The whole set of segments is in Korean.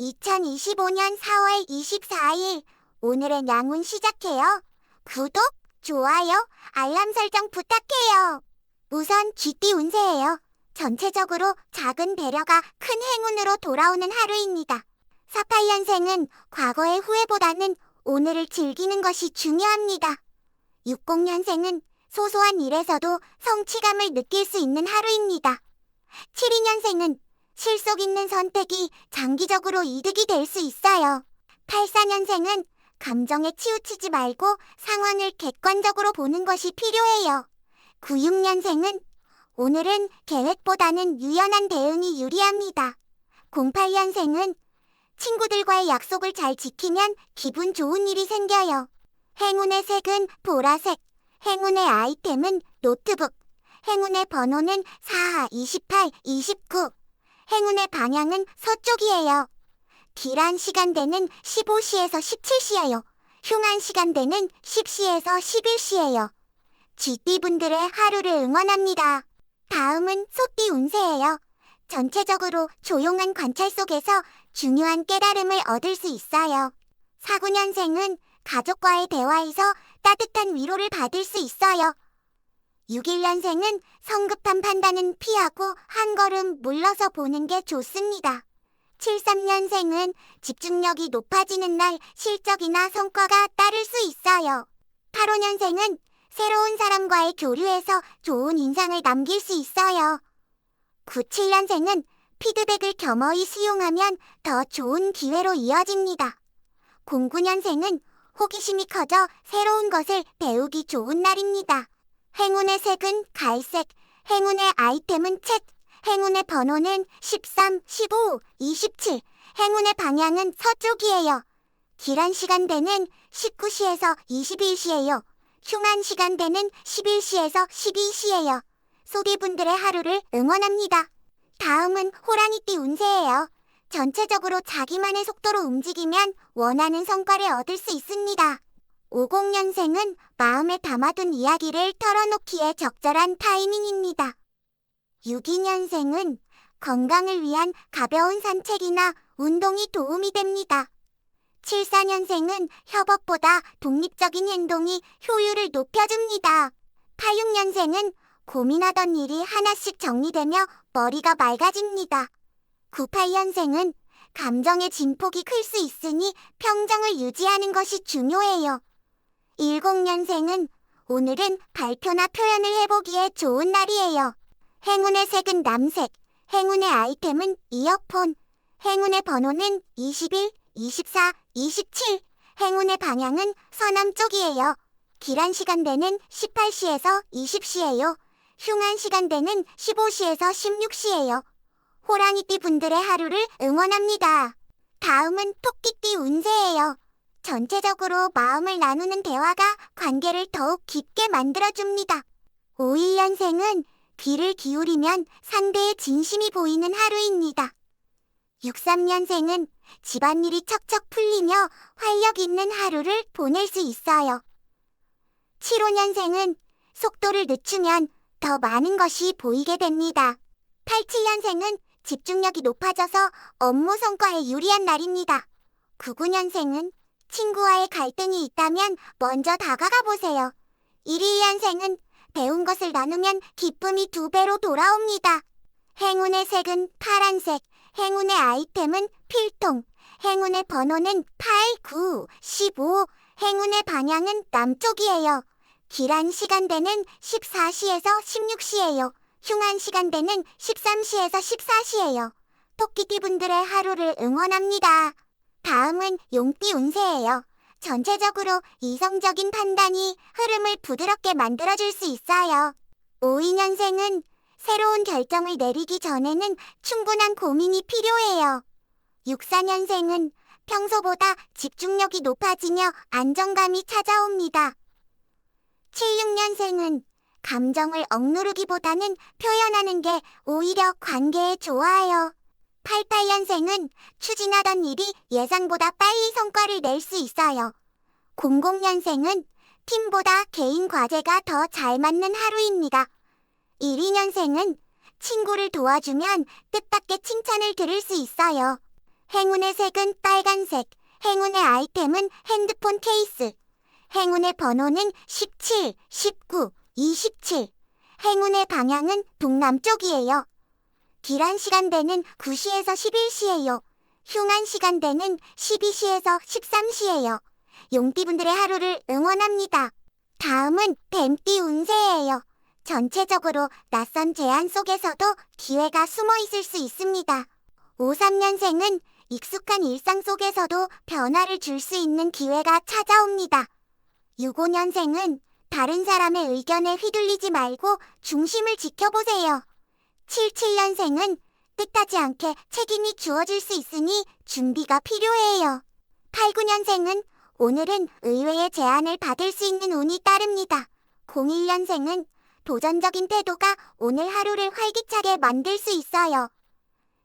2025년 4월 24일 오늘의 양운 시작해요. 구독, 좋아요, 알람 설정 부탁해요. 우선 쥐띠 운세예요. 전체적으로 작은 배려가 큰 행운으로 돌아오는 하루입니다. 48년생은 과거의 후회보다는 오늘을 즐기는 것이 중요합니다. 60년생은 소소한 일에서도 성취감을 느낄 수 있는 하루입니다. 72년생은 실속 있는 선택이 장기적으로 이득이 될 수 있어요. 84년생은 감정에 치우치지 말고 상황을 객관적으로 보는 것이 필요해요. 96년생은 오늘은 계획보다는 유연한 대응이 유리합니다. 08년생은 친구들과의 약속을 잘 지키면 기분 좋은 일이 생겨요. 행운의 색은 보라색, 행운의 아이템은 노트북, 행운의 번호는 4, 28, 29, 행운의 방향은 서쪽이에요. 길한 시간대는 15시에서 17시예요. 흉한 시간대는 10시에서 11시예요. 쥐띠분들의 하루를 응원합니다. 다음은 소띠 운세예요. 전체적으로 조용한 관찰 속에서 중요한 깨달음을 얻을 수 있어요. 사구년생은 가족과의 대화에서 따뜻한 위로를 받을 수 있어요. 61년생은 성급한 판단은 피하고 한 걸음 물러서 보는 게 좋습니다. 73년생은 집중력이 높아지는 날 실적이나 성과가 따를 수 있어요. 85년생은 새로운 사람과의 교류에서 좋은 인상을 남길 수 있어요. 97년생은 피드백을 겸허히 수용하면 더 좋은 기회로 이어집니다. 09년생은 호기심이 커져 새로운 것을 배우기 좋은 날입니다. 행운의 색은 갈색, 행운의 아이템은 책, 행운의 번호는 13, 15, 27, 행운의 방향은 서쪽이에요. 길한 시간대는 19시에서 21시예요. 흉한 시간대는 11시에서 12시예요. 소비분들의 하루를 응원합니다. 다음은 호랑이띠 운세예요. 전체적으로 자기만의 속도로 움직이면 원하는 성과를 얻을 수 있습니다. 50년생은 마음에 담아둔 이야기를 털어놓기에 적절한 타이밍입니다. 62년생은 건강을 위한 가벼운 산책이나 운동이 도움이 됩니다. 74년생은 협업보다 독립적인 행동이 효율을 높여줍니다. 86년생은 고민하던 일이 하나씩 정리되며 머리가 맑아집니다. 98년생은 감정의 진폭이 클 수 있으니 평정을 유지하는 것이 중요해요. 10년생은 오늘은 발표나 표현을 해보기에 좋은 날이에요. 행운의 색은 남색, 행운의 아이템은 이어폰, 행운의 번호는 21, 24, 27, 행운의 방향은 서남 쪽이에요. 길한 시간대는 18시에서 20시예요. 흉한 시간대는 15시에서 16시예요. 호랑이띠 분들의 하루를 응원합니다. 다음은 토끼띠 운세예요. 전체적으로 마음을 나누는 대화가 관계를 더욱 깊게 만들어줍니다. 51년생은 귀를 기울이면 상대의 진심이 보이는 하루입니다. 63년생은 집안일이 척척 풀리며 활력 있는 하루를 보낼 수 있어요. 75년생은 속도를 늦추면 더 많은 것이 보이게 됩니다. 87년생은 집중력이 높아져서 업무 성과에 유리한 날입니다. 99년생은 친구와의 갈등이 있다면 먼저 다가가 보세요. 12년생은 배운 것을 나누면 기쁨이 두 배로 돌아옵니다. 행운의 색은 파란색, 행운의 아이템은 필통, 행운의 번호는 8, 9, 15, 행운의 방향은 남쪽이에요. 길한 시간대는 14시에서 16시예요. 흉한 시간대는 13시에서 14시예요. 토끼띠 분들의 하루를 응원합니다. 다음은 용띠 운세예요. 전체적으로 이성적인 판단이 흐름을 부드럽게 만들어줄 수 있어요. 52년생은 새로운 결정을 내리기 전에는 충분한 고민이 필요해요. 64년생은 평소보다 집중력이 높아지며 안정감이 찾아옵니다. 76년생은 감정을 억누르기보다는 표현하는 게 오히려 관계에 좋아요. 88년생은 추진하던 일이 예상보다 빨리 성과를 낼 수 있어요. 00년생은 팀보다 개인 과제가 더 잘 맞는 하루입니다. 12년생은 친구를 도와주면 뜻밖의 칭찬을 들을 수 있어요. 행운의 색은 빨간색. 행운의 아이템은 핸드폰 케이스. 행운의 번호는 17, 19, 27. 행운의 방향은 동남쪽이에요. 길한 시간대는 9시에서 11시예요. 흉한 시간대는 12시에서 13시예요. 용띠분들의 하루를 응원합니다. 다음은 뱀띠 운세예요. 전체적으로 낯선 제안 속에서도 기회가 숨어 있을 수 있습니다. 53년생은 익숙한 일상 속에서도 변화를 줄 수 있는 기회가 찾아옵니다. 65년생은 다른 사람의 의견에 휘둘리지 말고 중심을 지켜보세요. 77년생은 뜻하지 않게 책임이 주어질 수 있으니 준비가 필요해요. 89년생은 오늘은 의외의 제안을 받을 수 있는 운이 따릅니다. 01년생은 도전적인 태도가 오늘 하루를 활기차게 만들 수 있어요.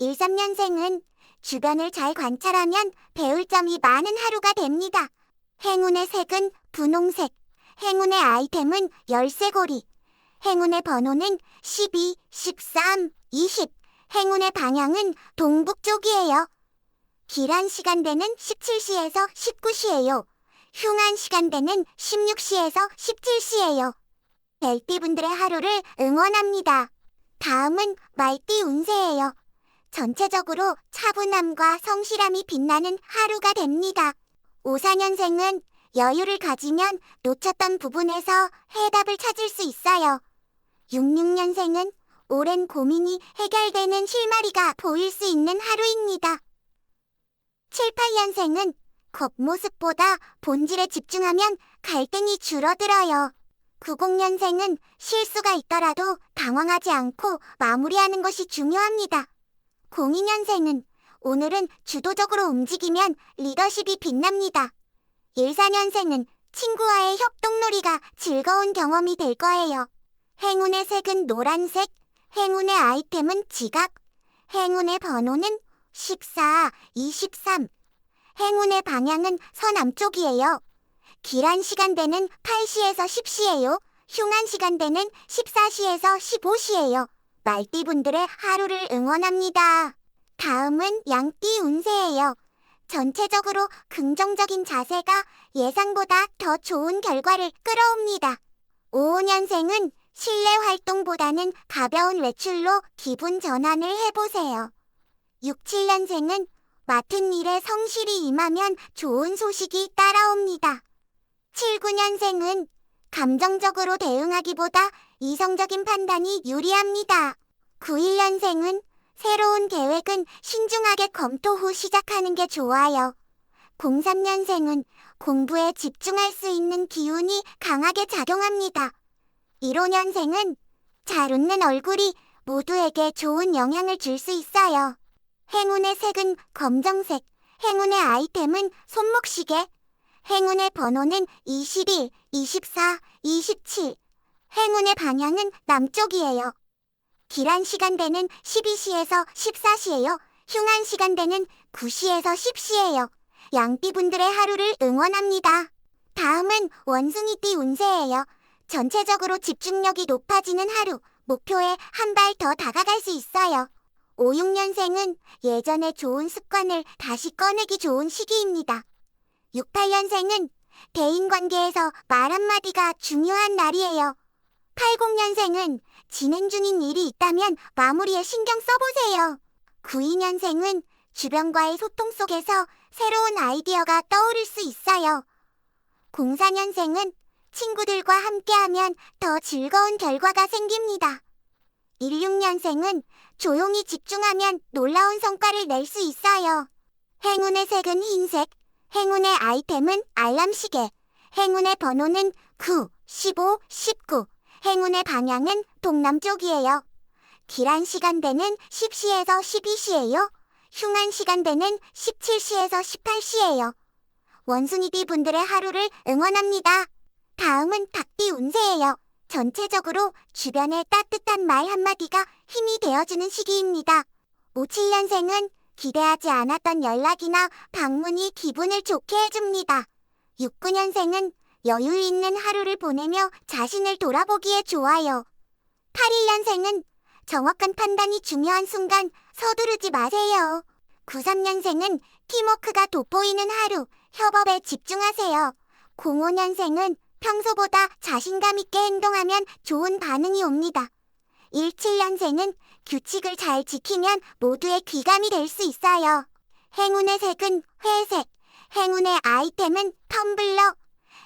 13년생은 주변을 잘 관찰하면 배울 점이 많은 하루가 됩니다. 행운의 색은 분홍색, 행운의 아이템은 열쇠고리, 행운의 번호는 12, 13, 20, 행운의 방향은 동북 쪽이에요. 길한 시간대는 17시에서 19시예요. 흉한 시간대는 16시에서 17시예요. 벨띠분들의 하루를 응원합니다. 다음은 말띠 운세예요. 전체적으로 차분함과 성실함이 빛나는 하루가 됩니다. 54년생은 여유를 가지면 놓쳤던 부분에서 해답을 찾을 수 있어요. 66년생은 오랜 고민이 해결되는 실마리가 보일 수 있는 하루입니다. 7, 8년생은 겉모습보다 본질에 집중하면 갈등이 줄어들어요. 90년생은 실수가 있더라도 당황하지 않고 마무리하는 것이 중요합니다. 02년생은 오늘은 주도적으로 움직이면 리더십이 빛납니다. 14년생은 친구와의 협동놀이가 즐거운 경험이 될 거예요. 행운의 색은 노란색, 행운의 아이템은 지갑, 행운의 번호는 14, 23. 행운의 방향은 서남쪽이에요. 길한 시간대는 8시에서 10시예요. 흉한 시간대는 14시에서 15시예요. 말띠분들의 하루를 응원합니다. 다음은 양띠 운세예요. 전체적으로 긍정적인 자세가 예상보다 더 좋은 결과를 끌어옵니다. 55년생은 실내 활동보다는 가벼운 외출로 기분 전환을 해보세요. 67년생은 맡은 일에 성실히 임하면 좋은 소식이 따라옵니다. 79년생은 감정적으로 대응하기보다 이성적인 판단이 유리합니다. 91년생은 새로운 계획은 신중하게 검토 후 시작하는 게 좋아요. 03년생은 공부에 집중할 수 있는 기운이 강하게 작용합니다. 15년생은 잘 웃는 얼굴이 모두에게 좋은 영향을 줄 수 있어요. 행운의 색은 검정색, 행운의 아이템은 손목시계, 행운의 번호는 21, 24, 27, 행운의 방향은 남쪽이에요. 길한 시간대는 12시에서 14시예요. 흉한 시간대는 9시에서 10시예요. 양띠분들의 하루를 응원합니다. 다음은 원숭이띠 운세예요. 전체적으로 집중력이 높아지는 하루, 목표에 한 발 더 다가갈 수 있어요. 56년생은 예전의 좋은 습관을 다시 꺼내기 좋은 시기입니다. 68년생은 대인관계에서 말 한마디가 중요한 날이에요. 80년생은 진행 중인 일이 있다면 마무리에 신경 써보세요. 92년생은 주변과의 소통 속에서 새로운 아이디어가 떠오를 수 있어요. 04년생은 친구들과 함께하면 더 즐거운 결과가 생깁니다. 16년생은 조용히 집중하면 놀라운 성과를 낼 수 있어요. 행운의 색은 흰색, 행운의 아이템은 알람시계, 행운의 번호는 9, 15, 19, 행운의 방향은 동남쪽이에요. 길한 시간대는 10시에서 12시예요. 흉한 시간대는 17시에서 18시예요. 원숭이띠 분들의 하루를 응원합니다. 다음은 닭띠 운세예요. 전체적으로 주변의 따뜻한 말 한마디가 힘이 되어주는 시기입니다. 57년생은 기대하지 않았던 연락이나 방문이 기분을 좋게 해줍니다. 69년생은 여유 있는 하루를 보내며 자신을 돌아보기에 좋아요. 81년생은 정확한 판단이 중요한 순간 서두르지 마세요. 93년생은 팀워크가 돋보이는 하루, 협업에 집중하세요. 05년생은 평소보다 자신감 있게 행동하면 좋은 반응이 옵니다. 17년생은 규칙을 잘 지키면 모두의 귀감이 될 수 있어요. 행운의 색은 회색, 행운의 아이템은 텀블러,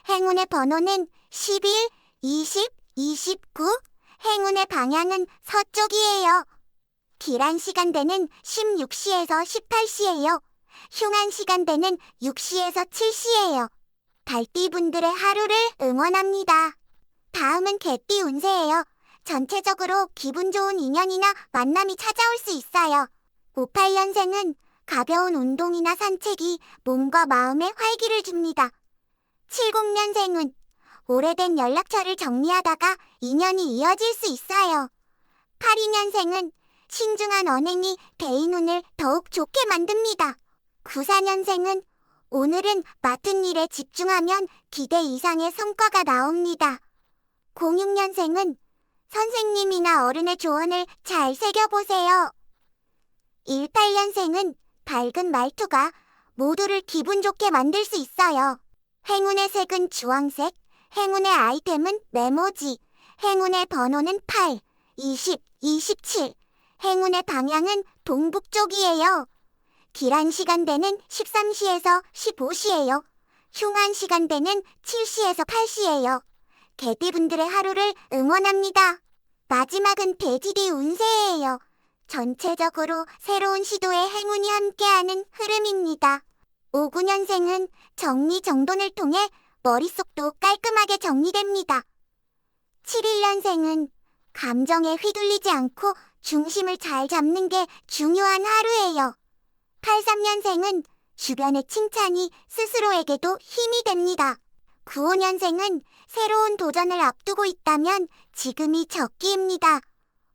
행운의 번호는 11, 20, 29, 행운의 방향은 서쪽이에요. 길한 시간대는 16시에서 18시예요. 흉한 시간대는 6시에서 7시예요. 달띠분들의 하루를 응원합니다. 다음은 개띠 운세예요. 전체적으로 기분 좋은 인연이나 만남이 찾아올 수 있어요. 58년생은 가벼운 운동이나 산책이 몸과 마음에 활기를 줍니다. 70년생은 오래된 연락처를 정리하다가 인연이 이어질 수 있어요. 82년생은 신중한 언행이 대인운을 더욱 좋게 만듭니다. 94년생은 오늘은 맡은 일에 집중하면 기대 이상의 성과가 나옵니다. 06년생은 선생님이나 어른의 조언을 잘 새겨보세요. 18년생은 밝은 말투가 모두를 기분 좋게 만들 수 있어요. 행운의 색은 주황색, 행운의 아이템은 메모지, 행운의 번호는 8, 20, 27, 행운의 방향은 동북쪽이에요. 길한 시간대는 13시에서 15시예요. 흉한 시간대는 7시에서 8시예요. 개띠분들의 하루를 응원합니다. 마지막은 돼지띠 운세예요. 전체적으로 새로운 시도에 행운이 함께하는 흐름입니다. 59년생은 정리정돈을 통해 머릿속도 깔끔하게 정리됩니다. 71년생은 감정에 휘둘리지 않고 중심을 잘 잡는 게 중요한 하루예요. 83년생은 주변의 칭찬이 스스로에게도 힘이 됩니다. 95년생은 새로운 도전을 앞두고 있다면 지금이 적기입니다.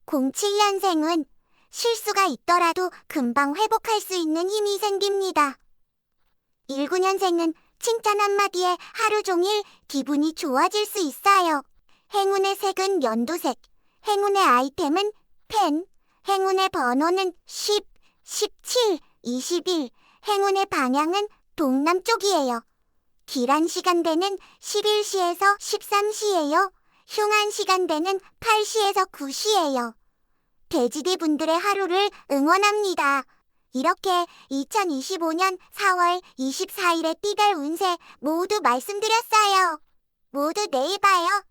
07년생은 실수가 있더라도 금방 회복할 수 있는 힘이 생깁니다. 19년생은 칭찬 한마디에 하루 종일 기분이 좋아질 수 있어요. 행운의 색은 연두색, 행운의 아이템은 펜, 행운의 번호는 10, 17, 21, 행운의 방향은 동남쪽이에요. 길한 시간대는 11시에서 13시예요. 흉한 시간대는 8시에서 9시예요. 돼지디 분들의 하루를 응원합니다. 이렇게 2025년 4월 24일의 띠별 운세 모두 말씀드렸어요. 모두 내일 봐요.